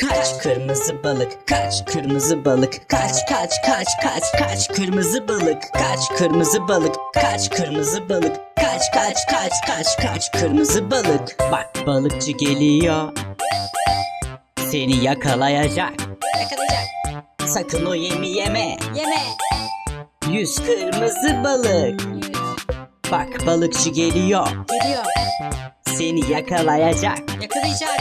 Kaç kırmızı balık kaç kırmızı balık kaç kaç kaç kaç kaç kırmızı balık kaç kırmızı balık kaç kırmızı balık kaç kaç kaç kaç kaç kırmızı balık. Bak balıkçı geliyor. Seni yakalayacak. Yakalayacak. Sakın o yemi yeme. Yeme. Yüz kırmızı balık. Bak balıkçı geliyor. Geliyor. Seni yakalayacak. Yakalayacak.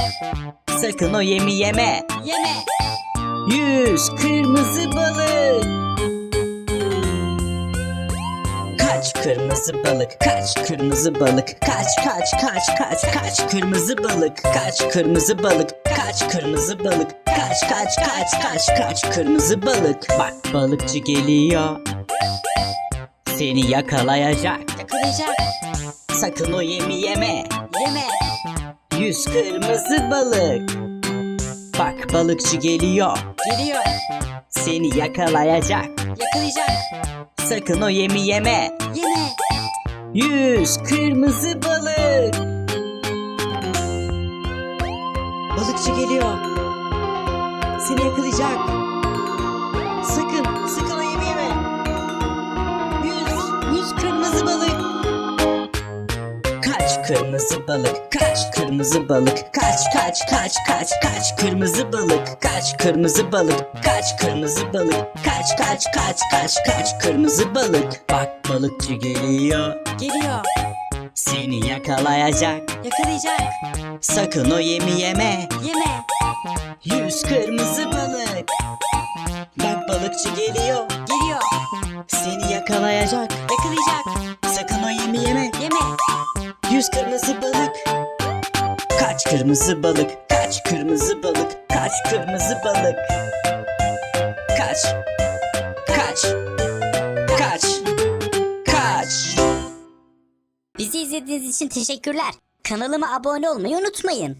Sakın o yemi yeme. Yeme. Yüz kırmızı balık. Kaç kırmızı balık kaç kırmızı balık kaç kaç kaç kaç kaç kırmızı balık kaç kırmızı balık kaç kırmızı balık kaç kaç kaç kaç kaç kırmızı balık. Bak balıkçı geliyor. Seni yakalayacak Yakalayacak. Sakın o yemi yeme Yeme. Yüz kırmızı balık Bak balıkçı geliyor Geliyor. Seni yakalayacak Yakalayacak. Sakın o yemi yeme Yeme. Yüz kırmızı balık Balıkçı geliyor. Seni yakalayacak. Kaç kırmızı balık kaç kırmızı balık kaç kaç kaç kaç kaç kırmızı balık kaç kırmızı balık kaç kırmızı balık kaç kaç kaç kaç kaç kırmızı balık Bak balıkçı geliyor Geliyor. seni yakalayacak Yakalayacak. Sakın o yemi yeme Yeme. Yüz kırmızı balık Bak balıkçı geliyor Geliyor. seni yakalayacak Yakalayacak. Sakın o yemi yeme Yeme. Yüz kırmızı balık. Kaç kırmızı balık? Kaç kırmızı balık? Kaç kırmızı balık? Kaç? Kaç? Kaç? Kaç? Bizi izlediğiniz için teşekkürler. Kanalıma abone olmayı unutmayın.